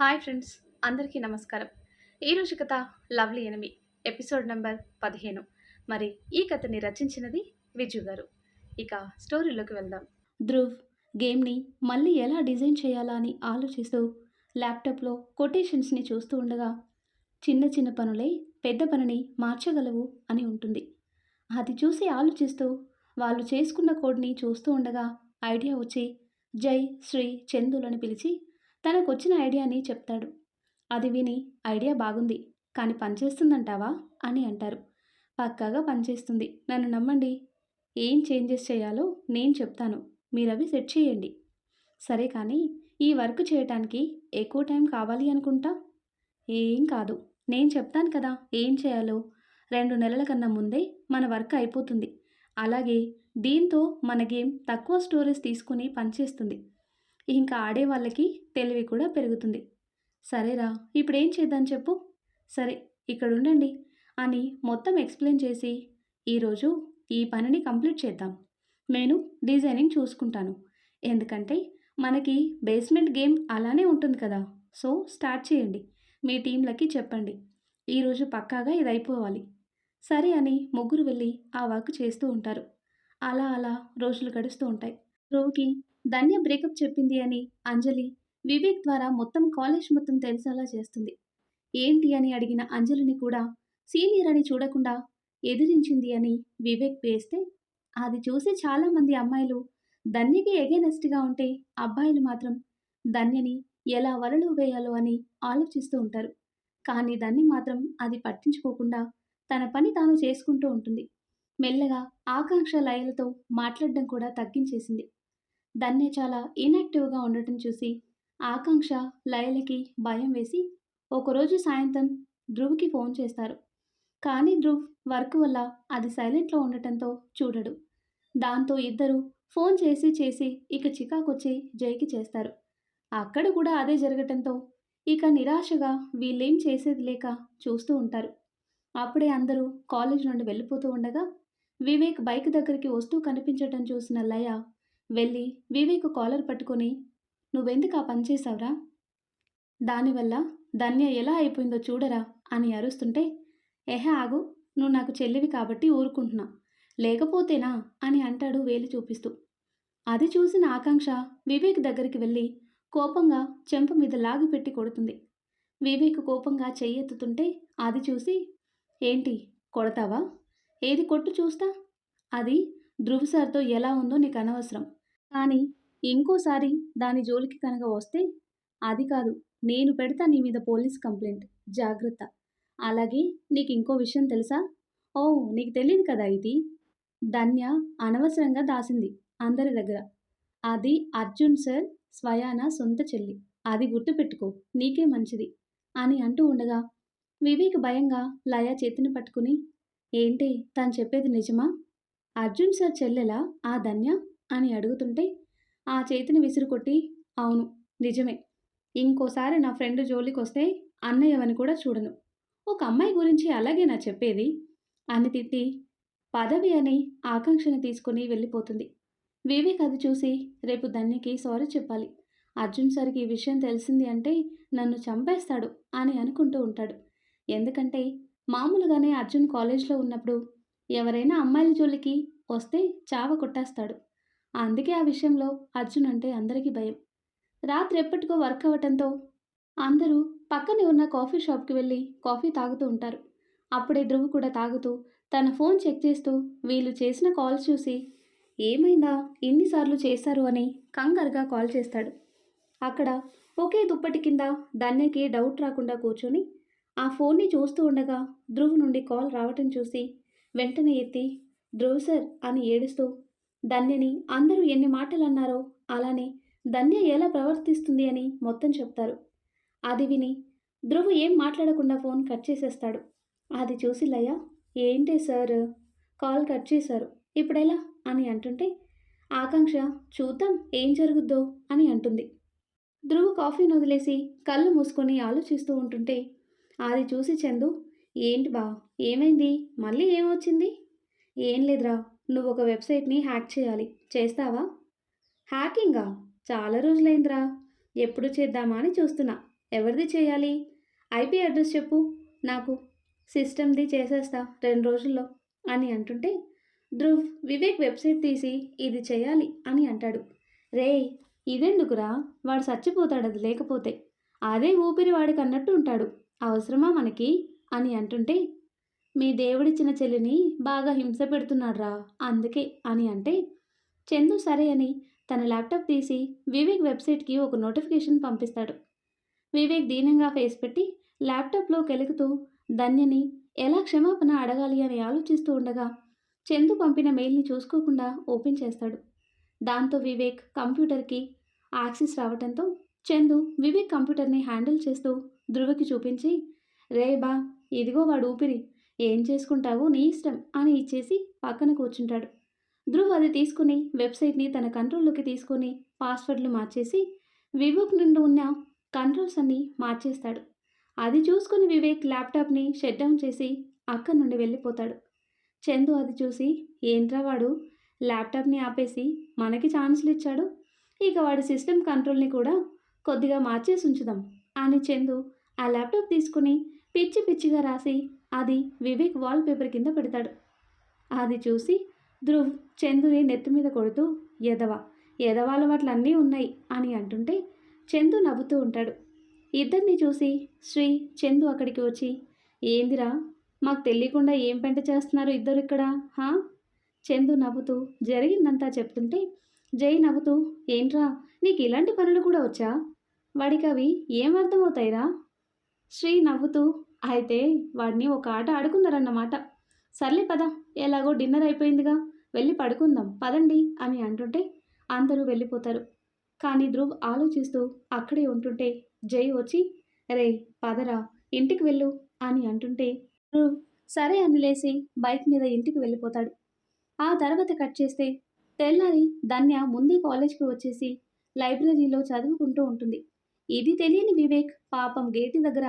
Hi friends అందరికీ నమస్కారం. ఈరోజు కథ లవ్లీ ఎనిమి ఎపిసోడ్ నెంబర్ పదిహేను. మరి ఈ కథని రచించినది విజు గారు. ఇక స్టోరీలోకి వెళ్దాం. ధ్రువ్ గేమ్ని మళ్ళీ ఎలా డిజైన్ చేయాలా అని ఆలోచిస్తూ ల్యాప్టాప్లో కొటేషన్స్ని చూస్తూ ఉండగా చిన్న చిన్న పనులే పెద్ద పనిని మార్చగలవు అని ఉంటుంది. అది చూసి ఆలోచిస్తూ వాళ్ళు చేసుకున్న కోడ్ని చూస్తూ ఉండగా ఐడియా వచ్చి జై శ్రీ చందులని పిలిచి తనకు వచ్చిన ఐడియాని చెప్తాడు. అది విని ఐడియా బాగుంది. కానీ పనిచేస్తుందంటావా? అని అంటారు. పక్కాగా పనిచేస్తుంది. నన్ను నమ్మండి. ఏం చేంజెస్ చేయాలో నేను చెప్తాను. మీరు అవి సెట్ చేయండి. సరే కానీ ఈ వర్క్ చేయటానికి ఎక్కువ టైం కావాలి అనుకుంటా? ఏం కాదు. నేను చెప్తాను కదా ఏం చేయాలో. రెండు నెలల కన్నా ముందే మన వర్క్ అయిపోతుంది. అలాగే దీంతో మన గేమ్ తక్కువ స్టోరేజ్ తీసుకుని పనిచేస్తుంది. ఇంకా ఆడే వాళ్ళకి తెలివి కూడా పెరుగుతుంది. సరేరా ఇప్పుడు ఏం చేద్దాం చెప్పు. సరే ఇక్కడ ఉండండి అని మొత్తం ఎక్స్ప్లెయిన్ చేసి ఈరోజు ఈ పనిని కంప్లీట్ చేద్దాం. నేను డిజైనింగ్ చూసుకుంటాను. ఎందుకంటే మనకి బేస్మెంట్ గేమ్ అలానే ఉంటుంది కదా. సో స్టార్ట్ చేయండి. మీ టీంలకి చెప్పండి. ఈరోజు పక్కాగా ఇది అయిపోవాలి సరే అని ముగ్గురు వెళ్ళి ఆ వర్క్ చేస్తూ ఉంటారు. అలా అలా రోజులు గడుస్తూ ఉంటాయి. రోగి ధన్య బ్రేకప్ చెప్పింది అని అంజలి వివేక్ ద్వారా మొత్తం కాలేజ్ మొత్తం తెలిసేలా చేస్తుంది. ఏంటి అని అడిగిన అంజలిని కూడా సీనియర్ అని చూడకుండా ఎదిరించింది అని వివేక్ వేస్తే అది చూసి చాలామంది అమ్మాయిలు ధన్యకి ఎగెనెస్ట్గా ఉంటే అబ్బాయిలు మాత్రం ధన్యని ఎలా వలలో వేయాలో అని ఆలోచిస్తూ ఉంటారు. కానీ దాన్ని మాత్రం అది పట్టించుకోకుండా తన పని తాను చేసుకుంటూ ఉంటుంది. మెల్లగా ఆకాంక్ష లయలతో మాట్లాడడం కూడా తగ్గించేసింది. ధన్య చాలా ఇన్యాక్టివ్గా ఉండటం చూసి ఆకాంక్ష లయలకి భయం వేసి ఒకరోజు సాయంత్రం ధ్రువ్కి ఫోన్ చేస్తారు. కానీ ధ్రువ్ వర్క్ వల్ల అది సైలెంట్లో ఉండటంతో చూడడు. దాంతో ఇద్దరు ఫోన్ చేసి చేసి ఇక చికాకొచ్చి జైకి చేస్తారు. అక్కడ కూడా అదే జరగటంతో ఇక నిరాశగా వీళ్ళేం చేసేది లేక చూస్తూ ఉంటారు. అప్పుడే అందరూ కాలేజ్ నుండి వెళ్ళిపోతూ ఉండగా వివేక్ బైక్ దగ్గరికి వస్తూ కనిపించటం చూసిన లయ వెళ్ళి వివేక్ కాలర్ పట్టుకొని నువ్వెందుకు ఆ పనిచేశావురా దానివల్ల ధన్య ఎలా అయిపోయిందో చూడరా అని అరుస్తుంటే ఎహ ఆగు నువ్వు నాకు చెల్లివి కాబట్టి ఊరుకుంటున్నా. లేకపోతేనా? అని అంటాడు వేలు చూపిస్తూ. అది చూసిన ఆకాంక్ష వివేక్ దగ్గరికి వెళ్ళి కోపంగా చెంప మీద లాగి పెట్టి కొడుతుంది. వివేక్ కోపంగా చెయ్యెత్తుతుంటే అది చూసి ఏంటి కొడతావా? ఏది కొట్టు చూస్తా? అది ధృవ్ సార్తో ఎలా ఉందో నీకు అనవసరం. కానీ ఇంకోసారి దాని జోలికి కనుక వస్తే అది కాదు నేను పెడతా నీ మీద పోలీస్ కంప్లైంట్. జాగ్రత్త. అలాగే నీకు ఇంకో విషయం తెలుసా? ఓ నీకు తెలియదు కదా ఇది ధన్య అనవసరంగా దాసింది అందరి దగ్గర. అది అర్జున్ సార్ స్వయాన సొంత చెల్లి. అది గుర్తుపెట్టుకో నీకే మంచిది అని అంటూ ఉండగా వివేక్ భయంగా లయ చేతిని పట్టుకుని ఏంటి తను చెప్పేది నిజమా? అర్జున్ సార్ చెల్లెలా ఆ ధన్య? అని అడుగుతుంటే ఆ చేతిని విసిరుకొట్టి అవును నిజమే. ఇంకోసారి నా ఫ్రెండ్ జోలికి వస్తే అన్నయ్యవని కూడా చూడను. ఒక అమ్మాయి గురించి అలాగే నా చెప్పేది? అని తిట్టి పదవి అని ఆకాంక్షను తీసుకుని వెళ్ళిపోతుంది. వివేక్ అది చూసి రేపు ధన్యకి సారీ చెప్పాలి. అర్జున్ సార్కి ఈ విషయం తెలిసింది అంటే నన్ను చంపేస్తాడు అని అనుకుంటూ ఉంటాడు. ఎందుకంటే మామూలుగానే అర్జున్ కాలేజ్లో ఉన్నప్పుడు ఎవరైనా అమ్మాయిల జోలికి వస్తే చావ కొట్టేస్తాడు. అందుకే ఆ విషయంలో అర్జున్ అంటే అందరికీ భయం. రాత్రి ఎప్పటికో వర్క్ అవ్వటంతో అందరూ పక్కనే ఉన్న కాఫీ షాప్కి వెళ్ళి కాఫీ తాగుతూ ఉంటారు. అప్పుడే ధ్రువ్ కూడా తాగుతూ తన ఫోన్ చెక్ చేస్తూ వీళ్ళు చేసిన కాల్ చూసి ఏమైందా? ఎన్నిసార్లు చేశారు? అని కంగారుగా కాల్ చేస్తాడు. అక్కడ ఒకే దుప్పటి కింద ధన్యకి డౌట్ రాకుండా కూర్చొని ఆ ఫోన్ని చూస్తూ ఉండగా ధ్రువ్ నుండి కాల్ రావటం చూసి వెంటనే ఎత్తి ధ్రువ్ సార్ అని ఏడుస్తూ ధన్యని అందరూ ఎన్ని మాటలు అన్నారో అలానే ధన్య ఎలా ప్రవర్తిస్తుంది అని మొత్తం చెప్తారు. అది విని ధ్రువ్ ఏం మాట్లాడకుండా ఫోన్ కట్ చేసేస్తాడు. అది చూసి లయ ఏంటి సార్? కాల్ కట్ చేశారు. ఇప్పుడెలా? అని అంటుంటే ఆకాంక్ష చూద్దాం ఏం జరుగుద్దో అని అంటుంది. ధ్రువ్ కాఫీని వదిలేసి కళ్ళు మూసుకొని ఆలోచిస్తూ ఉంటుంటే అది చూసి చందు ఏంటి బా ఏమైంది? మళ్ళీ ఏమొచ్చింది? ఏం లేదురా నువ్వు ఒక వెబ్సైట్ని హ్యాక్ చేయాలి. చేస్తావా? హ్యాకింగా? చాలా రోజులైందిరా. ఎప్పుడు చేద్దామా అని చూస్తున్నా. ఎవరిది చేయాలి? ఐపీ అడ్రస్ చెప్పు. నాకు సిస్టమ్ది చేసేస్తా రెండు రోజుల్లో అని అంటుంటే ధ్రువ్ వివేక్ వెబ్సైట్ తీసి ఇది చేయాలి అని అంటాడు. రే ఇదెందుకురా? వాడు చచ్చిపోతాడు అది లేకపోతే. అదే ఊపిరి వాడికి అన్నట్టు ఉంటాడు. అవసరమా మనకి? అని అంటుంటే మీ దేవుడిచ్చిన చెల్లిని బాగా హింస పెడుతున్నాడ్రా అందుకే అని అంటే చందు సరే అని తన ల్యాప్టాప్ తీసి వివేక్ వెబ్సైట్కి ఒక నోటిఫికేషన్ పంపిస్తాడు. వివేక్ దీనంగా ఫేస్ పెట్టి ల్యాప్టాప్లో కెలుగుతూ ధన్యని ఎలా క్షమాపణ అడగాలి అని ఆలోచిస్తూ ఉండగా చందు పంపిన మెయిల్ని చూసుకోకుండా ఓపెన్ చేస్తాడు. దాంతో వివేక్ కంప్యూటర్కి యాక్సెస్ రావడంతో చందు వివేక్ కంప్యూటర్ని హ్యాండిల్ చేస్తూ ధృవకి చూపించి రే బా ఇదిగో వాడు ఊపిరి ఏం చేసుకుంటావో నీ ఇష్టం అని ఇచ్చేసి పక్కన కూర్చుంటాడు. ధ్రువ్ అది తీసుకుని వెబ్సైట్ని తన కంట్రోల్లోకి తీసుకొని పాస్వర్డ్లు మార్చేసి వివేక్ నుండి ఉన్న కంట్రోల్స్ అన్నీ మార్చేస్తాడు. అది చూసుకుని వివేక్ ల్యాప్టాప్ని షట్ డౌన్ చేసి అక్కడి నుండి వెళ్ళిపోతాడు. చందు అది చూసి ఏంట్రా వాడు? ల్యాప్టాప్ని ఆపేసి మనకి ఛాన్సులు ఇచ్చాడు? ఇక వాడి సిస్టమ్ కంట్రోల్ని కూడా కొద్దిగా మార్చేసి ఉంచుదాం అని చందు ఆ ల్యాప్టాప్ తీసుకుని పిచ్చి పిచ్చిగా రాసి అది వివేక్ వాల్ పేపర్ కింద పెడతాడు. అది చూసి ధ్రువ్ చందుని నెత్తి మీద కొడుతూ ఎదవ ఎదవాళ్ళ వాట్లన్నీ ఉన్నాయి అని అంటుంటే చందు నవ్వుతూ ఉంటాడు. ఇద్దరిని చూసి శ్రీ చందు అక్కడికి వచ్చి ఏందిరా మాకు తెలియకుండా ఏం పెంట చేస్తున్నారు ఇద్దరు ఇక్కడ హా? చందు నవ్వుతూ జరిగిందంతా చెప్తుంటే జై నవ్వుతూ ఏంట్రా నీకు ఇలాంటి పనులు కూడా వచ్చా? వాడికి అవి ఏం అర్థమవుతాయిరా? శ్రీ నవ్వుతూ అయితే వాడిని ఒక ఆట ఆడుకున్నారన్నమాట. సర్లే పద ఎలాగో డిన్నర్ అయిపోయిందిగా వెళ్ళి పడుకుందాం పదండి అని అంటుంటే అందరూ వెళ్ళిపోతారు. కానీ ధ్రువ్ ఆలోచిస్తూ అక్కడే ఉంటుంటే జై వచ్చి రే పదరా ఇంటికి వెళ్ళు అని అంటుంటే ధ్రువ్ సరే అని లేచి బైక్ మీద ఇంటికి వెళ్ళిపోతాడు. ఆ తర్వాత కట్ చేస్తే తెల్లారి ధన్య ముందే కాలేజ్కి వచ్చేసి లైబ్రరీలో చదువుకుంటూ ఉంటుంది. ఇది తెలియని వివేక్ పాపం గేటు దగ్గర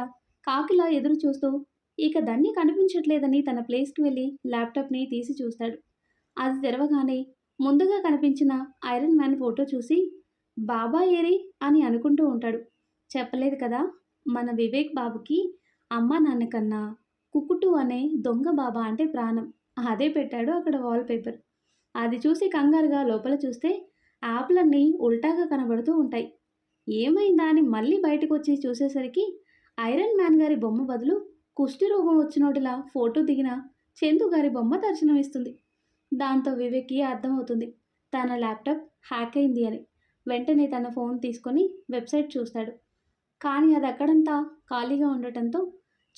కాకిలా ఎదురు చూస్తూ ఇక దాన్ని కనిపించట్లేదని తన ప్లేస్కి వెళ్ళి ల్యాప్టాప్ని తీసి చూస్తాడు. అది తెరవగానే ముందుగా కనిపించిన ఐరన్ మ్యాన్ ఫోటో చూసి బాబా ఏరి అని అనుకుంటూ ఉంటాడు. చెప్పలేదు కదా మన వివేక్ బాబుకి అమ్మ నాన్న కన్నా కుక్కుటు అనే దొంగ బాబా అంటే ప్రాణం. అదే పెట్టాడు అక్కడ వాల్ పేపర్. అది చూసి కంగారుగా లోపల చూస్తే యాప్లన్నీ ఉల్టాగా కనబడుతూ ఉంటాయి. ఏమైందా అని మళ్ళీ బయటకు వచ్చి చూసేసరికి ఐరన్ మ్యాన్ గారి బొమ్మ బదులు కుష్టి రోగం వచ్చినోటిలా ఫోటో దిగిన చందు గారి బొమ్మ దర్శనమిస్తుంది. దాంతో వివేక్కి అర్థమవుతుంది. తన ల్యాప్టాప్ హ్యాక్ అయింది అని. వెంటనే తన ఫోన్ తీసుకొని వెబ్సైట్ చూస్తాడు. కానీ అది అక్కడంతా ఖాళీగా ఉండటంతో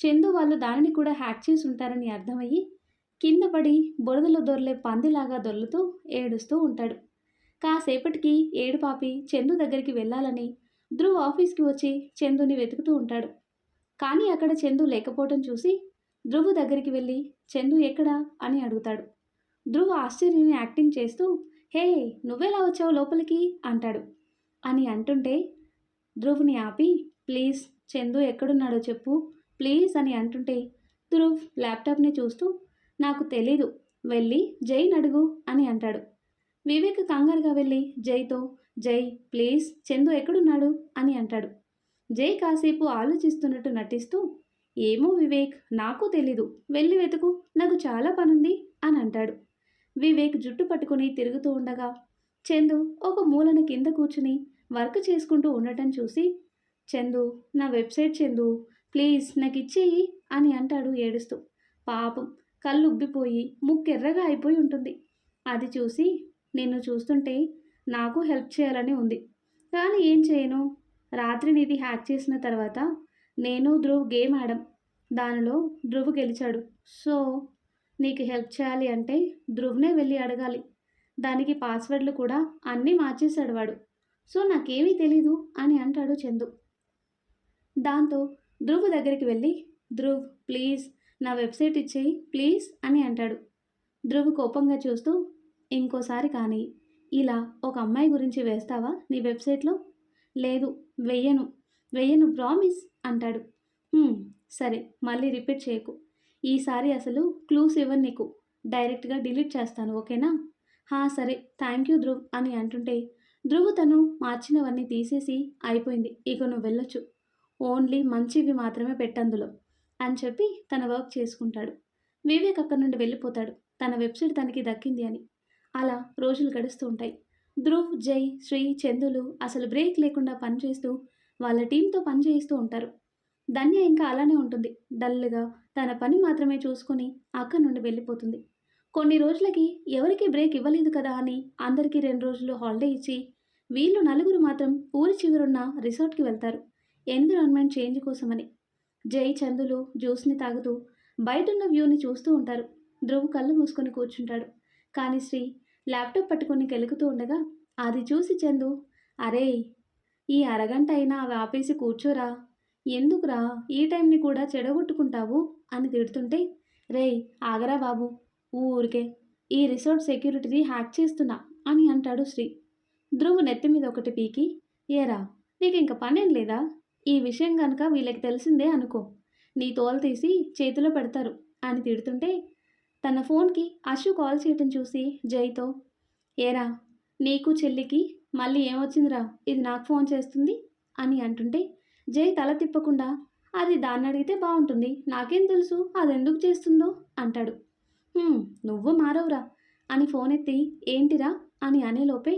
చందు వాళ్ళు దానిని కూడా హ్యాక్ చేసి ఉంటారని అర్థమయ్యి కింద పడి బురదలో దొరలే పందిలాగా దొర్లుతూ ఏడుస్తూ ఉంటాడు. కాసేపటికి ఏడుపాపి చందు దగ్గరికి వెళ్ళాలని ధ్రువ్ ఆఫీస్కి వచ్చి చందుని వెతుకుతూ ఉంటాడు. కానీ అక్కడ చందు లేకపోవటం చూసి ధ్రువ్ దగ్గరికి వెళ్ళి చందు ఎక్కడా? అని అడుగుతాడు. ధ్రువ్ ఆశ్చర్యం యాక్టింగ్ చేస్తూ హే నువ్వెలా వచ్చావు లోపలికి? అంటాడు. అని అంటుంటే ధ్రువ్ని ఆపి ప్లీజ్ చందు ఎక్కడున్నాడో చెప్పు ప్లీజ్ అని అంటుంటే ధ్రువ్ ల్యాప్టాప్ని చూస్తూ నాకు తెలీదు వెళ్ళి జైన్ అడుగు అని అంటాడు. వివేక్ కంగారుగా వెళ్ళి జైతో జై ప్లీజ్ చందు ఎక్కడున్నాడు? అని అంటాడు. జై కాసేపు ఆలోచిస్తున్నట్టు నటిస్తూ ఏమో వివేక్ నాకు తెలీదు. వెళ్ళి వెతుకు. నాకు చాలా పనుంది అని అంటాడు. వివేక్ జుట్టు పట్టుకుని తిరుగుతూ ఉండగా చందు ఒక మూలన కింద కూర్చుని వర్క్ చేసుకుంటూ ఉండటం చూసి చందు నా వెబ్సైట్ చందు ప్లీజ్ నాకు ఇచ్చేయి అని అంటాడు ఏడుస్తూ. పాపం కళ్ళు ఉబ్బిపోయి ముక్కెర్రగా అయిపోయి ఉంటుంది. అది చూసి నిన్ను చూస్తుంటే నాకు హెల్ప్ చేయాలని ఉంది. కానీ ఏం చేయను? రాత్రి నిధి హ్యాక్ చేసిన తర్వాత నేను ధ్రువ్ గేమ్ ఆడాం దానిలో ధ్రువ్ గెలిచాడు. సో నీకు హెల్ప్ చేయాలి అంటే ధ్రువ్నే వెళ్ళి అడగాలి. దానికి పాస్వర్డ్లు కూడా అన్నీ మార్చేశాడు వాడు. సో నాకేమీ తెలీదు అని అంటాడు చందు. దాంతో ధ్రువ్ దగ్గరికి వెళ్ళి ధ్రువ్ ప్లీజ్ నా వెబ్సైట్ ఇచ్చేయి ప్లీజ్ అని అంటాడు. ధ్రువ్ కోపంగా చూస్తూ ఇంకోసారి కానీ ఇలా ఒక అమ్మాయి గురించి వేస్తావా నీ వెబ్సైట్లో? లేదు వెయ్యను వెయ్యను ప్రామిస్ అంటాడు. సరే మళ్ళీ రిపీట్ చేయకు. ఈసారి అసలు క్లూస్ ఇవ్వను నీకు. డైరెక్ట్గా డిలీట్ చేస్తాను ఓకేనా? హా సరే థ్యాంక్ యూ ధ్రువ్ అని అంటుంటే ధ్రువ్ తను మార్చినవన్నీ తీసేసి అయిపోయింది. ఇక నువ్వు వెళ్ళొచ్చు. ఓన్లీ మంచివి మాత్రమే పెట్టందులో అని చెప్పి తన వర్క్ చేసుకుంటాడు. వివేక్ అక్కడి నుండి వెళ్ళిపోతాడు. తన వెబ్సైట్ తనకి దక్కింది అని. అలా రోజులు గడుస్తూ ఉంటాయి. ధ్రువ్ జై శ్రీ చందులు అసలు బ్రేక్ లేకుండా పనిచేస్తూ వాళ్ళ టీంతో పనిచేయిస్తూ ఉంటారు. ధన్య ఇంకా అలానే ఉంటుంది. డల్గా తన పని మాత్రమే చూసుకొని అక్కడి నుండి వెళ్ళిపోతుంది. కొన్ని రోజులకి ఎవరికి బ్రేక్ ఇవ్వలేదు కదా అని అందరికీ రెండు రోజులు హాలిడే ఇచ్చి వీళ్ళు నలుగురు మాత్రం ఊరి చివరున్న రిసార్ట్కి వెళ్తారు. ఎన్విరాన్మెంట్ చేంజ్ కోసమని. జై చందులు జ్యూస్ని తాగుతూ బయటున్న వ్యూని చూస్తూ ఉంటారు. ధ్రువ్ కళ్ళు మూసుకొని కూర్చుంటాడు. కానీ శ్రీ ల్యాప్టాప్ పట్టుకొని కెలుకుతూ ఉండగా అది చూసి చందు అరే ఈ అరగంట అయినా అవి ఆపేసి కూర్చోరా ఎందుకురా ఈ టైంని కూడా చెడగొట్టుకుంటావు? అని తిడుతుంటే రేయ్ ఆగరా బాబు ఊరికే ఈ రిసార్ట్ సెక్యూరిటీని హ్యాక్ చేస్తున్నా అని అంటాడు శ్రీ. ధ్రువ్ నెత్తి మీద ఒకటి పీకి ఏరా నీకు ఇంక పనేం లేదా? ఈ విషయం కనుక వీళ్ళకి తెలిసిందే అనుకో నీ తోలు తీసి చేతిలో పెడతారు అని తిడుతుంటే తన ఫోన్కి అశు కాల్ చేయటం చూసి జైతో ఏరా నీకు చెల్లికి మళ్ళీ ఏమొచ్చిందిరా? ఇది నాకు ఫోన్ చేస్తుంది అని అంటుంటే జై తల తిప్పకుండా అది దాన్ని అడిగితే బాగుంటుంది నాకేం తెలుసు? అది ఎందుకు చేస్తుందో? అంటాడు. నువ్వు మారవురా అని ఫోన్ ఎత్తి ఏంటిరా? అని అనేలోపే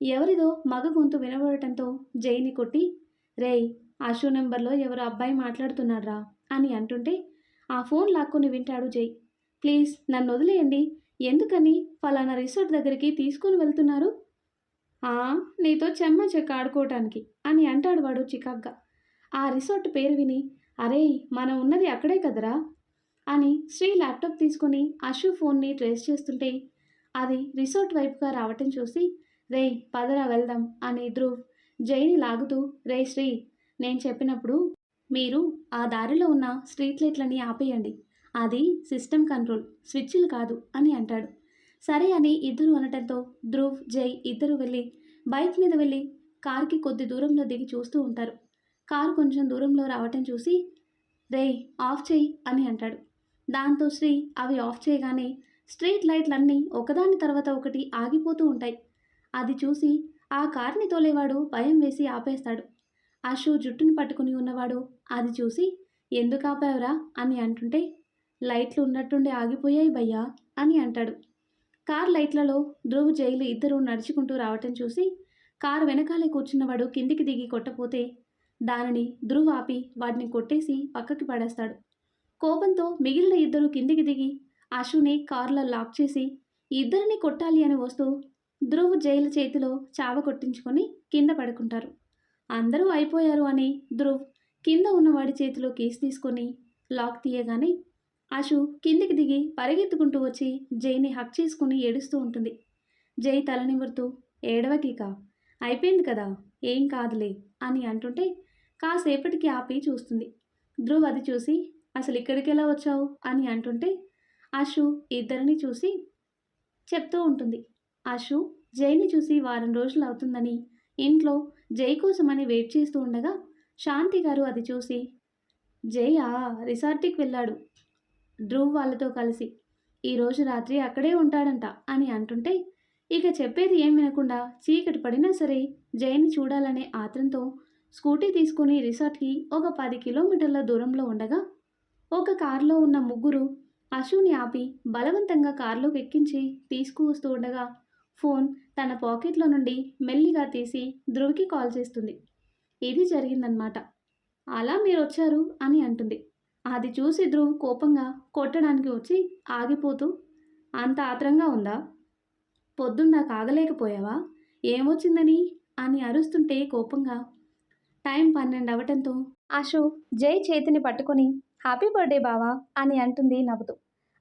ఎవరిదో మగ గొంతు వినబడటంతో జైని కొట్టి రేయ్ ఆశు నెంబర్లో ఎవరో అబ్బాయి మాట్లాడుతున్నాడ్రా అని అంటుంటే ఆ ఫోన్ లాక్కొని వింటాడు జై. ప్లీజ్ నన్ను వదిలేయండి. ఎందుకని? ఫలానా రిసార్ట్ దగ్గరికి తీసుకొని వెళ్తున్నారు? నీతో చెమ్మ చెక్క ఆడుకోవటానికి అని అంటాడు వాడు చికాగ్గా. ఆ రిసార్ట్ పేరు విని అరే మనం ఉన్నది అక్కడే కదరా? అని శ్రీ ల్యాప్టాప్ తీసుకొని అశు ఫోన్ని ట్రేస్ చేస్తుంటే అది రిసార్ట్ వైపుగా రావటం చూసి రే పదరా వెళ్దాం అని ధ్రువ్ జైని లాగుతూ రే శ్రీ నేను చెప్పినప్పుడు మీరు ఆ దారిలో ఉన్న స్ట్రీట్ లైట్లని ఆపేయండి. అది సిస్టమ్ కంట్రోల్ స్విచ్లు కాదు అని అంటాడు. సరే అని ఇద్దరు అనటంతో ధ్రువ్ జై ఇద్దరు వెళ్ళి బైక్ మీద వెళ్ళి కార్కి కొద్ది దూరంలో దిగి చూస్తూ ఉంటారు. కారు కొంచెం దూరంలో రావటం చూసి రేయ్ ఆఫ్ చేయి అని అంటాడు. దాంతో శ్రీ అవి ఆఫ్ చేయగానే స్ట్రీట్ లైట్లన్నీ ఒకదాని తర్వాత ఒకటి ఆగిపోతూ ఉంటాయి. అది చూసి ఆ కార్ని తోలేవాడు భయం వేసి ఆపేస్తాడు. అశు జుట్టును పట్టుకుని ఉన్నవాడు అది చూసి ఎందుకు ఆపావురా? అని అంటుంటే లైట్లు ఉన్నట్టుండి ఆగిపోయాయి భయ్యా అని అంటాడు. కార్ లైట్లలో ధ్రువ్ జైలు ఇద్దరు నడుచుకుంటూ రావటం చూసి కారు వెనకాలే కూర్చున్నవాడు కిందికి దిగి కొట్టపోతే దానిని ధ్రువ్ ఆపి వాడిని కొట్టేసి పక్కకి పడేస్తాడు. కోపంతో మిగిలిన ఇద్దరు కిందికి దిగి అశుని కారులో లాక్ చేసి ఇద్దరిని కొట్టాలి అని వస్తూ ధ్రువ్ జైలు చేతిలో చావ కొట్టించుకొని కింద పడుకుంటారు. అందరూ అయిపోయారు అని ధ్రువ్ కింద ఉన్నవాడి చేతిలో కేసు తీసుకొని లాక్ తీయగానే ఆశు కిందికి దిగి పరిగెత్తుకుంటూ వచ్చి జైని హక్ చేసుకుని ఏడుస్తూ ఉంటుంది. జై తల నిమురుతూ ఏడవకీక అయిపోయింది కదా ఏం కాదులే అని అంటుంటే కాసేపటికి ఆపి చూస్తుంది. ధ్రువ్ అది చూసి అసలు ఇక్కడికి ఎలా వచ్చావు? అని అంటుంటే అశు ఇద్దరిని చూసి చెప్తూ ఉంటుంది. అశు జైని చూసి వారం రోజులు అవుతుందని ఇంట్లో జై కోసమని వెయిట్ చేస్తూ ఉండగా శాంతి గారు అది చూసి జయ రిసార్ట్కి వెళ్ళాడు. ధ్రువ్ వాళ్ళతో కలిసి ఈరోజు రాత్రి అక్కడే ఉంటాడంట అని అంటుంటే ఇక చెప్పేది ఏం వినకుండా చీకటి పడినా సరే జైని చూడాలనే ఆత్రంతో స్కూటీ తీసుకుని రిసార్ట్కి ఒక పది కిలోమీటర్ల దూరంలో ఉండగా ఒక కారులో ఉన్న ముగ్గురు అశుని ఆపి బలవంతంగా కారులోకి ఎక్కించి తీసుకువస్తూ ఉండగా ఫోన్ తన పాకెట్లో నుండి మెల్లిగా తీసి ధ్రువ్కి కాల్ చేస్తుంది. ఇది జరిగిందనమాట అలా మీరు వచ్చారు అని అంటుంది. అది చూసి ధ్రువ్ కోపంగా కొట్టడానికి వచ్చి ఆగిపోతూ అంత ఆత్రంగా ఉందా? పొద్దున్న ఆగలేకపోయావా? ఏమొచ్చిందని? అని అరుస్తుంటే కోపంగా టైం పన్నెండు అవటంతో. అశు జై చేతిని పట్టుకొని హ్యాపీ బర్త్డే బావా అని అంటుంది నవ్వుతూ.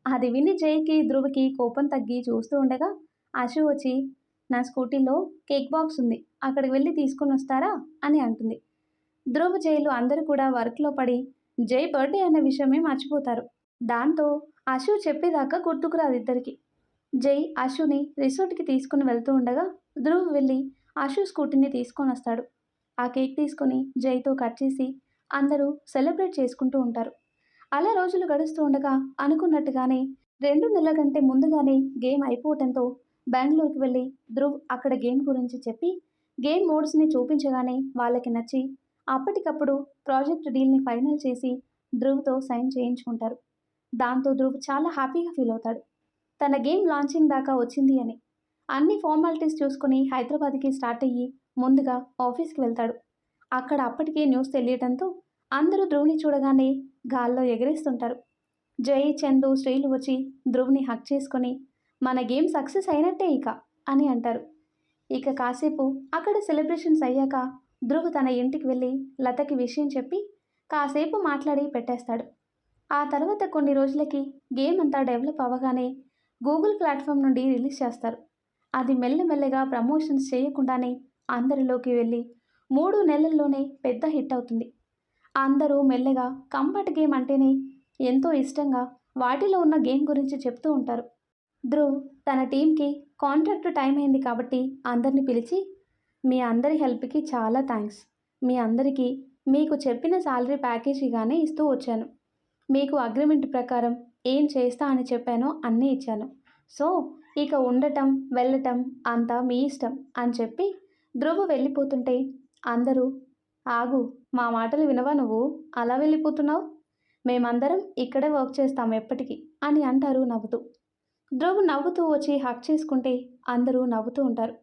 అది విని జైకి ధ్రువకి కోపం తగ్గి చూస్తూ ఉండగా అశు వచ్చి నా స్కూటీలో కేక్ బాక్స్ ఉంది అక్కడికి వెళ్ళి తీసుకొని వస్తారా? అని అంటుంది. ధ్రువ జైలు అందరూ కూడా వర్క్లో పడి జై బర్త్డే అన్న విషయమే మర్చిపోతారు. దాంతో అశు చెప్పేదాకా గుర్తుకురాదు ఇద్దరికి. జై అశుని రిసార్ట్కి తీసుకుని వెళ్తూ ఉండగా ధ్రువ్ వెళ్ళి అశు స్కూటీని తీసుకొని వస్తాడు. ఆ కేక్ తీసుకొని జైతో కట్ చేసి అందరూ సెలబ్రేట్ చేసుకుంటూ ఉంటారు. అలా రోజులు గడుస్తూ ఉండగా అనుకున్నట్టుగానే రెండు నెలల కంటే ముందుగానే గేమ్ అయిపోవటంతో బెంగళూరుకి వెళ్ళి ధ్రువ్ అక్కడ గేమ్ గురించి చెప్పి గేమ్ మోడ్స్ని చూపించగానే వాళ్ళకి నచ్చి అప్పటికప్పుడు ప్రాజెక్ట్ డీల్ని ఫైనల్ చేసి ధ్రువ్తో సైన్ చేయించుకుంటారు. దాంతో ధ్రువ్ చాలా హ్యాపీగా ఫీల్ అవుతాడు. తన గేమ్ లాంచింగ్ దాకా వచ్చింది అని. అన్ని ఫార్మాలిటీస్ చూసుకుని హైదరాబాద్కి స్టార్ట్ అయ్యి ముందుగా ఆఫీస్కి వెళ్తాడు. అక్కడ అప్పటికే న్యూస్ తెలియటంతో అందరూ ధ్రువ్ని చూడగానే గాల్లో ఎగరేస్తుంటారు. జై చందు శ్రీలు వచ్చి ధ్రువ్ని హక్ చేసుకొని మన గేమ్ సక్సెస్ అయినట్టే ఇక అని అంటారు. ఇక కాసేపు అక్కడ సెలబ్రేషన్స్ అయ్యాక ధ్రువ్ తన ఇంటికి వెళ్ళి లతకి విషయం చెప్పి కాసేపు మాట్లాడి పెట్టేస్తాడు. ఆ తర్వాత కొన్ని రోజులకి గేమ్ అంతా డెవలప్ అవ్వగానే గూగుల్ ప్లాట్ఫామ్ నుండి రిలీజ్ చేస్తారు. అది మెల్లమెల్లగా ప్రమోషన్స్ చేయకుండానే అందరిలోకి వెళ్ళి మూడు నెలల్లోనే పెద్ద హిట్ అవుతుంది. అందరూ మెల్లగా కంబట్ గేమ్ అంటేనే ఎంతో ఇష్టంగా వాటిలో ఉన్న గేమ్ గురించి చెప్తూ ఉంటారు. ధ్రువ్ తన టీంకి కాంట్రాక్ట్ టైం అయింది కాబట్టి అందరిని పిలిచి మీ అందరి హెల్ప్కి చాలా థ్యాంక్స్ మీ అందరికీ మీకు చెప్పిన శాలరీ ప్యాకేజీగానే ఇస్తూ వచ్చాను. మీకు అగ్రిమెంట్ ప్రకారం ఏం చేస్తా అని చెప్పానో అన్నీ ఇచ్చాను. సో ఇక ఉండటం వెళ్ళటం అంతా మీ ఇష్టం అని చెప్పి ధ్రువ వెళ్ళిపోతుంటే అందరూ ఆగు మా మాటలు వినవా నువ్వు? అలా వెళ్ళిపోతున్నావు? మేమందరం ఇక్కడే వర్క్ చేస్తాం ఎప్పటికీ అని అంటారు నవ్వుతూ. ధ్రువ్ నవ్వుతూ వచ్చి హక్ చేసుకుంటే అందరూ నవ్వుతూ ఉంటారు.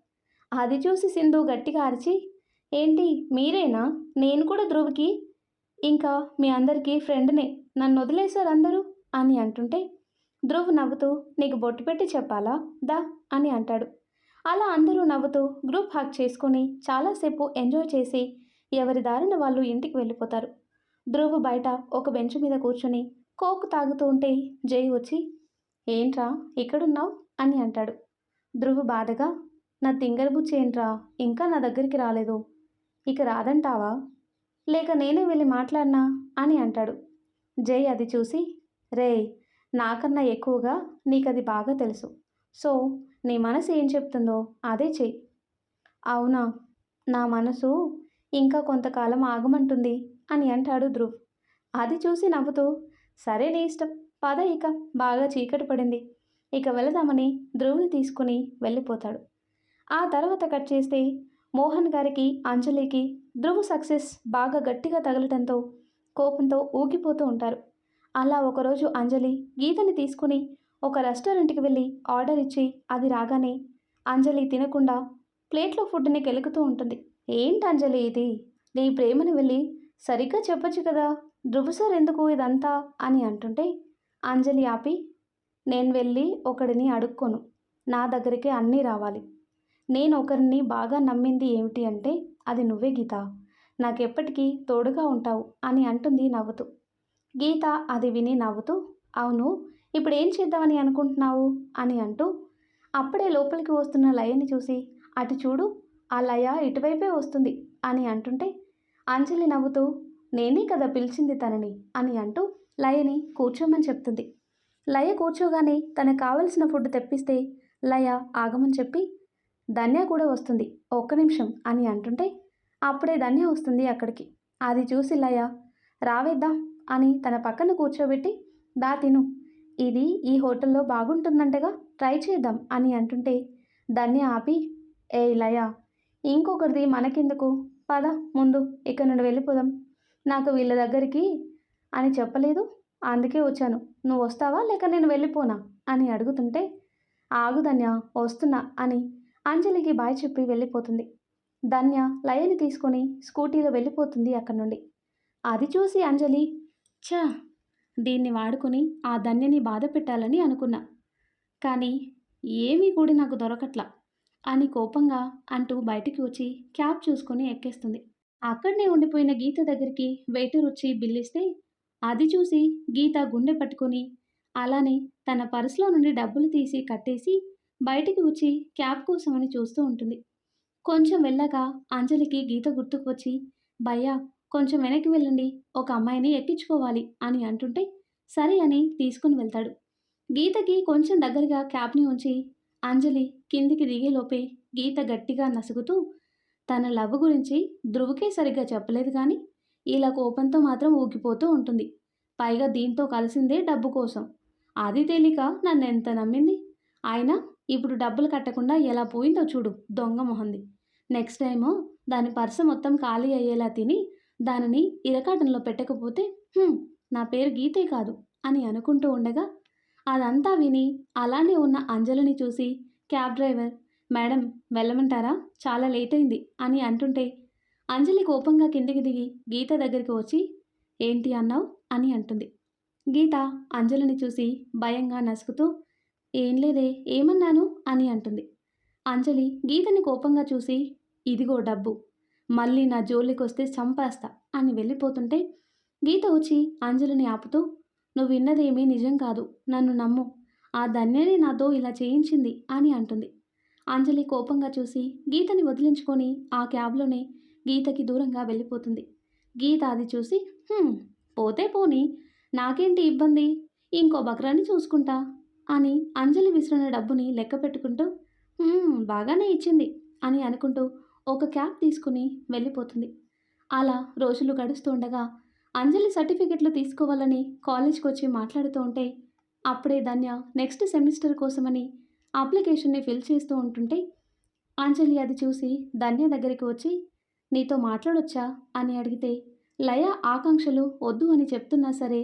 అది చూసి సింధు గట్టిగా అరిచి ఏంటి మీరేనా? నేను కూడా ధ్రువ్కి ఇంకా మీ అందరికీ ఫ్రెండ్నే. నన్ను వదిలేశారు అందరూ? అని అంటుంటే ధ్రువ్ నవ్వుతూ నీకు బొట్టు పెట్టి చెప్పాలా? దా అని అంటాడు. అలా అందరూ నవ్వుతూ గ్రూప్ హక్ చేసుకొని చాలాసేపు ఎంజాయ్ చేసి ఎవరి దారిన వాళ్ళు ఇంటికి వెళ్ళిపోతారు. ధ్రువ్ బయట ఒక బెంచ్ మీద కూర్చుని కోక్ తాగుతూ ఉంటే జై వచ్చి ఏంట్రా ఇక్కడున్నావు? అని అంటాడు. ధ్రువ్ బాధగా నా తింగరబుచ్చి ఏంట్రా? ఇంకా నా దగ్గరికి రాలేదు. ఇక రాదంటావా? లేక నేనే వెళ్ళి మాట్లాడినా? అని అంటాడు. జై అది చూసి రే నాకన్నా ఎక్కువగా నీకది బాగా తెలుసు. సో నీ మనసు ఏం చెప్తుందో అదే చెయ్యి. అవునా? నా మనసు ఇంకా కొంతకాలం ఆగమంటుంది అని అంటాడు ధ్రువ్. అది చూసి నవ్వుతూ సరే నీ ఇష్టం పద ఇక. బాగా చీకటి పడింది. ఇక వెళదామని ధ్రువుని తీసుకుని వెళ్ళిపోతాడు. ఆ తర్వాత కట్ చేస్తే మోహన్ గారికి అంజలికి ధ్రువ్ సక్సెస్ బాగా గట్టిగా తగలటంతో కోపంతో ఊగిపోతూ ఉంటారు. అలా ఒకరోజు అంజలి గీతని తీసుకుని ఒక రెస్టారెంట్కి వెళ్ళి ఆర్డర్ ఇచ్చి అది రాగానే అంజలి తినకుండా ప్లేట్లో ఫుడ్ని కెలుకుతూ ఉంటుంది. ఏంటి అంజలి ఇది? నీ ప్రేమను వెళ్ళి సరిగ్గా చెప్పొచ్చు కదా? ధృవ సార్ ఎందుకు ఇదంతా? అని అంటుంటే అంజలి ఆపి నేను వెళ్ళి ఒకడిని అడుక్కోను. నా దగ్గరికి అన్నీ రావాలి. నేను ఒకరిని బాగా నమ్మింది ఏమిటి అంటే అది నువ్వే గీత. నాకెప్పటికీ తోడుగా ఉంటావు అని అంటుంది నవ్వుతూ. గీత అది విని నవ్వుతూ అవును ఇప్పుడు ఏం చేద్దామని అనుకుంటున్నావు? అని అంటూ అప్పుడే లోపలికి వస్తున్న లయని చూసి అటు చూడు ఆ లయ ఇటువైపే వస్తుంది అని అంటుంటే అంజలి నవ్వుతూ నేనే కదా పిలిచింది తనని అని అంటూ లయని కూర్చోమని చెప్తుంది. లయ కూర్చోగానే తనకు కావలసిన ఫుడ్ తెప్పిస్తే లయ ఆగమని చెప్పి ధన్య కూడా వస్తుంది. ఒక్క నిమిషం అని అంటుంటే అప్పుడే ధన్య వస్తుంది అక్కడికి. అది చూసి లయ రావేద్దాం అని తన పక్కన కూర్చోబెట్టి దా తిను. ఇది ఈ హోటల్లో బాగుంటుందంటగా ట్రై చేద్దాం అని అంటుంటే ధన్య ఆపి ఏ లయ ఇంకొకరిది మనకెందుకు? పద ముందు ఇక్కడ నుండి వెళ్ళిపోదాం. నాకు వీళ్ళ దగ్గరికి అని చెప్పలేదు. అందుకే వచ్చాను. నువ్వు వస్తావా లేక నేను వెళ్ళిపోనా? అని అడుగుతుంటే ఆగు ధన్య వస్తున్నా అని అంజలికి బాయ్ చెప్పి వెళ్ళిపోతుంది. ధన్య లయని తీసుకొని స్కూటీలో వెళ్ళిపోతుంది అక్కడి నుండి. అది చూసి అంజలి ఛా! దీన్ని వాడుకొని ఆ ధన్యని బాధ పెట్టాలని అనుకున్నా. కానీ ఏమీ కూడా నాకు దొరకట్లా అని కోపంగా అంటూ బయటికి వచ్చి క్యాబ్ చూసుకొని ఎక్కేస్తుంది. అక్కడనే ఉండిపోయిన గీత దగ్గరికి వెయిటర్ వచ్చి బిల్లిస్తే అది చూసి గీత గుండె పట్టుకొని అలానే తన పర్సులో నుండి డబ్బులు తీసి కట్టేసి బయటికి వచ్చి క్యాబ్ కోసమని చూస్తూ ఉంటుంది. కొంచెం వెళ్ళాక అంజలికి గీత గుర్తుకు వచ్చి భయ్యా కొంచెం వెనక్కి వెళ్ళండి ఒక అమ్మాయిని ఎక్కించుకోవాలి అని అంటుంటే సరే అని తీసుకుని వెళ్తాడు. గీతకి కొంచెం దగ్గరగా క్యాబ్ని ఉంచి అంజలి కిందికి దిగేలోపే గీత గట్టిగా నసుగుతూ తన లవ్ గురించి ధృవకే సరిగ్గా చెప్పలేదు కానీ ఇలా కోపంతో మాత్రం ఊగిపోతూ ఉంటుంది. పైగా దీంతో కలిసిందే డబ్బు కోసం. అది తేలిక నన్ను ఎంత నమ్మింది? అయినా ఇప్పుడు డబ్బులు కట్టకుండా ఎలా పోయిందో చూడు దొంగ మొహంది. నెక్స్ట్ టైము దాని పర్సు మొత్తం ఖాళీ అయ్యేలా తిని దానిని ఇరకాటంలో పెట్టకపోతే నా పేరు గీతే కాదు అని అనుకుంటూ ఉండగా అదంతా విని అలానే ఉన్న అంజలిని చూసి క్యాబ్ డ్రైవర్ మేడం వెళ్ళమంటారా? చాలా లేట్ అయింది అని అంటుంటే అంజలి కోపంగా కిందికి దిగి గీత దగ్గరికి వచ్చి ఏంటి అన్నావు? అని అంటుంది. గీత అంజలిని చూసి భయంగా నసుకుతూ ఏం లేదే ఏమన్నాను? అని అంటుంది. అంజలి గీతని కోపంగా చూసి ఇదిగో డబ్బు మళ్ళీ నా జోలికొస్తే చంపేస్తా అని వెళ్ళిపోతుంటే గీత వచ్చి అంజలిని ఆపుతూ నువ్వు విన్నదేమీ నిజం కాదు నన్ను నమ్ము ఆ ధన్యనే నాతో ఇలా చేయించింది అని అంటుంది. అంజలి కోపంగా చూసి గీతని వదిలించుకొని ఆ క్యాబ్లోనే గీతకి దూరంగా వెళ్ళిపోతుంది. గీత అది చూసి పోతే పోని నాకేంటి ఇబ్బంది? ఇంకో బక్రాన్ని చూసుకుంటా అని అంజలి విసిరిన డబ్బుని లెక్క పెట్టుకుంటూ బాగానే ఇచ్చింది అని అనుకుంటూ ఒక క్యాబ్ తీసుకుని వెళ్ళిపోతుంది. అలా రోజులు గడుస్తూ ఉండగా అంజలి సర్టిఫికెట్లు తీసుకోవాలని కాలేజ్కి వచ్చి మాట్లాడుతూ ఉంటే అప్పుడే ధన్య నెక్స్ట్ సెమిస్టర్ కోసమని అప్లికేషన్ని ఫిల్ చేస్తూ ఉంటుంటే అంజలి అది చూసి ధన్య దగ్గరికి వచ్చి నీతో మాట్లాడొచ్చా? అని అడిగితే లయ ఆకాంక్షలు వద్దు అని చెప్తున్నా సరే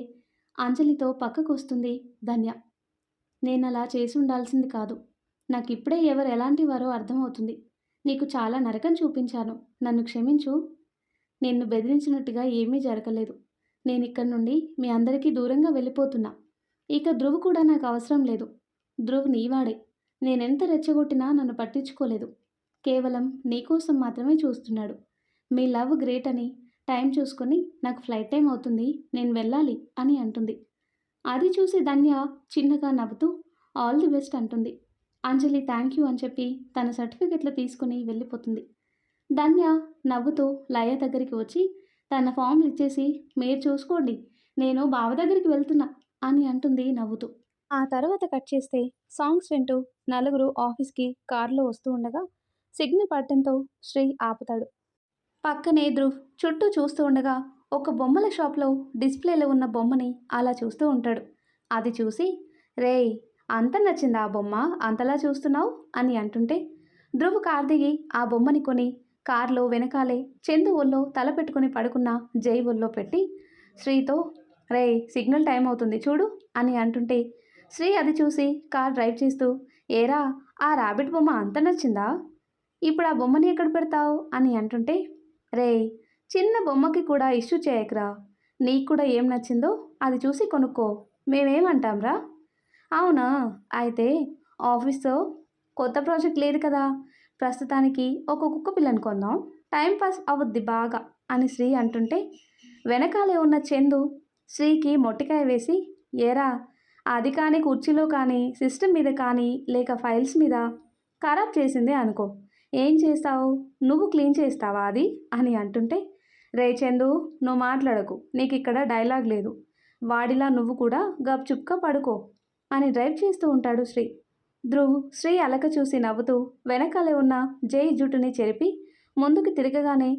అంజలితో పక్కకు వస్తుంది ధన్య. నేను అలా చేసి ఉండాల్సింది కాదు. నాకు ఇప్పుడే ఎవరు ఎలాంటి వారో అర్థమవుతుంది. నీకు చాలా నరకం చూపించాను. నన్ను క్షమించు. నిన్ను బెదిరించినట్టుగా ఏమీ జరగలేదు. నేను ఇక్కడి నుండి మీ అందరికీ దూరంగా వెళ్ళిపోతున్నా. ఇక ధ్రువ్ కూడా నాకు అవసరం లేదు. ధ్రువ్ నీవాడే. నేనెంత రెచ్చగొట్టినా నన్ను పట్టించుకోలేదు. కేవలం నీకోసం మాత్రమే చూస్తున్నాడు. మీ లవ్ గ్రేట్ అని టైం చూసుకొని నాకు ఫ్లైట్ టైం అవుతుంది. నేను వెళ్ళాలి అని అంటుంది. అది చూసి ధన్య చిన్నగా నవ్వుతూ ఆల్ ది బెస్ట్ అంటుంది. అంజలి థ్యాంక్ యూ అని చెప్పి తన సర్టిఫికెట్లు తీసుకుని వెళ్ళిపోతుంది. ధన్య నవ్వుతూ లయ దగ్గరికి వచ్చి తన ఫామ్లు ఇచ్చేసి మీరు చూసుకోండి నేను బావ దగ్గరికి వెళ్తున్నా అని అంటుంది నవ్వుతూ. ఆ తర్వాత కట్ చేస్తే సాంగ్స్ వింటూ నలుగురు ఆఫీస్కి కారులో వస్తూ ఉండగా సిగ్నల్ పడటంతో శ్రీ ఆపుతాడు. పక్కనే ధ్రువ్ చుట్టూ చూస్తూ ఉండగా ఒక బొమ్మల షాప్లో డిస్ప్లేలో ఉన్న బొమ్మని అలా చూస్తూ ఉంటాడు. అది చూసి రేయ్ అంత నచ్చిందా ఆ బొమ్మ? అంతలా చూస్తున్నావు? అని అంటుంటే ధ్రువ్ కార్ దిగి ఆ బొమ్మని కొని కార్లో వెనకాలే చందు ఒళ్ళో తల పెట్టుకుని పడుకున్న జై ఒళ్ళో పెట్టి శ్రీతో రే సిగ్నల్ టైం అవుతుంది చూడు అని అంటుంటే శ్రీ అది చూసి కార్ డ్రైవ్ చేస్తూ ఏరా ఆ రాబిట్ బొమ్మ అంత నచ్చిందా? ఇప్పుడు ఆ బొమ్మని ఎక్కడ పెడతావు? అని అంటుంటే రే చిన్న బొమ్మకి కూడా ఇష్యూ చేయకరా. నీకు కూడా ఏం నచ్చిందో అది చూసి కొనుక్కో. మేమేమంటాంరా? అవునా? అయితే ఆఫీస్లో కొత్త ప్రాజెక్ట్ లేదు కదా. ప్రస్తుతానికి ఒక కుక్క పిల్లని కొందాం. టైం పాస్ అవుద్ది బాగా అని శ్రీ అంటుంటే వెనకాలే ఉన్న చందు శ్రీకి మొట్టికాయ వేసి ఏరా అది కానీ కుర్చీలో కానీ సిస్టమ్ మీద కానీ లేక ఫైల్స్ మీద ఖరాబ్ చేసిందే అనుకో. ఏం చేస్తావు? నువ్వు క్లీన్ చేస్తావా అది? అని అంటుంటే రే చందు నువ్వు మాట్లాడకు. నీకు ఇక్కడ డైలాగ్ లేదు. వాడిలా నువ్వు కూడా గప్చుప్గా పడుకో అని డ్రైవ్ చేస్తూ ఉంటాడు శ్రీ. ధ్రువ్ శ్రీ అలక చూసి నవ్వుతూ వెనకాలే ఉన్న జై జుట్టుని చెరిపి ముందుకు తిరగగానే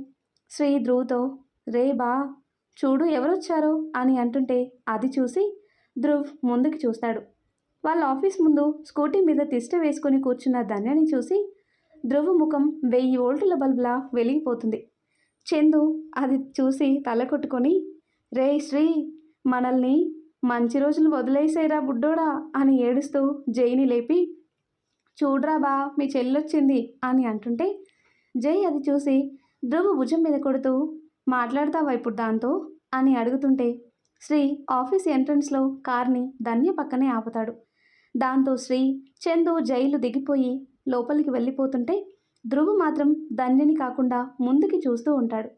శ్రీ ధ్రువ్తో రే బా చూడు ఎవరొచ్చారో అని అంటుంటే అది చూసి ధ్రువ్ ముందుకు చూస్తాడు. వాళ్ళ ఆఫీస్ ముందు స్కూటీ మీద తిష్ట వేసుకుని కూర్చున్న ధన్యని చూసి ధ్రువ ముఖం వెయ్యి వోల్టుల బల్బులా వెలిగిపోతుంది. చందు అది చూసి తల కొట్టుకొని రే శ్రీ మనల్ని మంచి రోజులు వదిలేసేరా బుడ్డోడా అని ఏడుస్తూ జైని లేపి చూడ్రా బా మీ చెల్లొచ్చింది అని అంటుంటే జై అది చూసి ధ్రువ భుజం మీద కొడుతూ మాట్లాడతావా ఇప్పుడు దాంతో? అని అడుగుతుంటే శ్రీ ఆఫీస్ ఎంట్రన్స్లో కార్ని ధన్య పక్కనే ఆపుతాడు. దాంతో శ్రీ చందు జైలు దిగిపోయి లోపలికి వెళ్ళిపోతుంటే ధ్రువ్ మాత్రం ధన్యని కాకుండా ముందుకి చూస్తూ ఉంటాడు.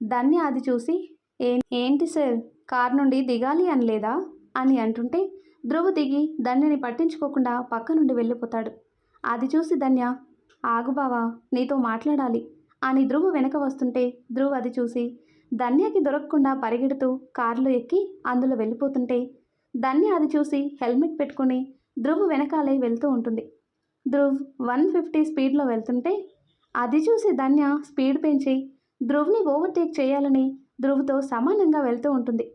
ధన్య అది చూసి ఏ ఏంటి సార్? కార్ నుండి దిగాలి అనలేదా? అని అంటుంటే ధ్రువ్ దిగి ధన్యని పట్టించుకోకుండా పక్క నుండి వెళ్ళిపోతాడు. అది చూసి ధన్య ఆగు బావా నీతో మాట్లాడాలి అని ధ్రువ్ వెనక వస్తుంటే ధ్రువ్ అది చూసి ధన్యకి దొరకకుండా పరిగెడుతూ కారులో ఎక్కి అందులో వెళ్ళిపోతుంటే ధన్య అది చూసి హెల్మెట్ పెట్టుకుని ధ్రువ్ వెనకాలే వెళ్తూ ఉంటుంది. ధ్రువ్ వన్ ఫిఫ్టీ స్పీడ్లో వెళ్తుంటే అది చూసి ధన్య స్పీడ్ పెంచి ధ్రువ్ని ఓవర్టేక్ చేయాలని ధ్రువ్తో సమానంగా వెళ్తూ ఉంటుంది.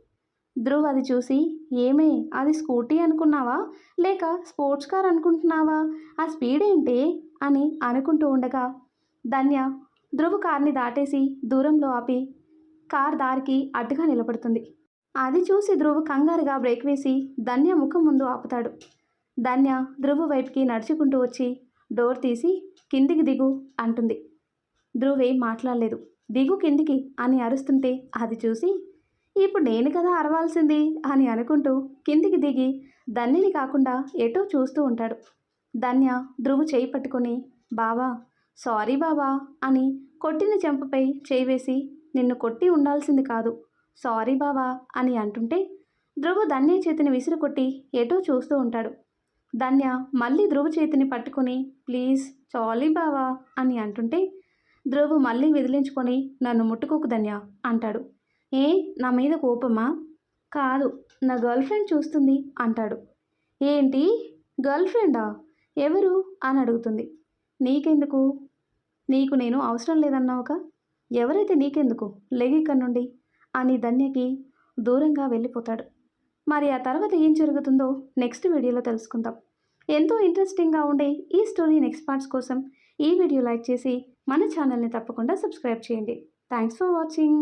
ధ్రువ్ అది చూసి ఏమే అది స్కూటీ అనుకున్నావా? లేక స్పోర్ట్స్ కార్ అనుకుంటున్నావా? ఆ స్పీడ్ ఏంటి? అని అనుకుంటూ ఉండగా ధన్య ధ్రువ్ కార్ని దాటేసి దూరంలో ఆపి కార్ దారికి అడ్డుగా నిలబడుతుంది. అది చూసి ధ్రువ్ కంగారుగా బ్రేక్ వేసి ధన్య ముఖం ముందు ఆపుతాడు. ధన్య ధ్రువ్ వైపుకి నడుచుకుంటూ వచ్చి డోర్ తీసి కిందికి దిగు అంటుంది. ధ్రువ్ ఏం మాట్లాడలేదు. దిగు కిందికి అని అరుస్తుంటే అది చూసి ఇప్పుడు నేను కదా అరవాల్సింది అని అనుకుంటూ కిందికి దిగి ధన్యని కాకుండా ఎటో చూస్తూ ఉంటాడు. ధన్య ధ్రువు చేయి పట్టుకొని బావా సారీ బావా అని కొట్టిన చెంపపై చేయి వేసి నిన్ను కొట్టి ఉండాల్సింది కాదు సారీ బావా అని అంటుంటే ధ్రువు ధన్య చేతిని విసిరి కొట్టి ఎటో చూస్తూ ఉంటాడు. ధన్య మళ్ళీ ధ్రువ చేతిని పట్టుకుని ప్లీజ్ చాలీ బావా అని అంటుంటే ధ్రువు మళ్ళీ విదిలించుకొని నన్ను ముట్టుకోకు ధన్య అంటాడు. ఏ నా మీద కోపమా? కాదు నా గర్ల్ ఫ్రెండ్ చూస్తుంది అంటాడు. ఏంటి గర్ల్ ఫ్రెండా? ఎవరు? అని అడుగుతుంది. నీకెందుకు? నీకు నేను అవసరం లేదన్నావుగా? ఎవరైతే నీకెందుకు? లెగ్ ఇక్కడ నుండి అని ధన్యకి దూరంగా వెళ్ళిపోతాడు. మరి ఆ తర్వాత ఏం జరుగుతుందో నెక్స్ట్ వీడియోలో తెలుసుకుందాం. ఎంతో ఇంట్రెస్టింగ్గా ఉండే ఈ స్టోరీ నెక్స్ట్ పార్ట్స్ కోసం ఈ వీడియో లైక్ చేసి మన ఛానల్ని తప్పకుండా సబ్స్క్రైబ్ చేయండి. Thanks for watching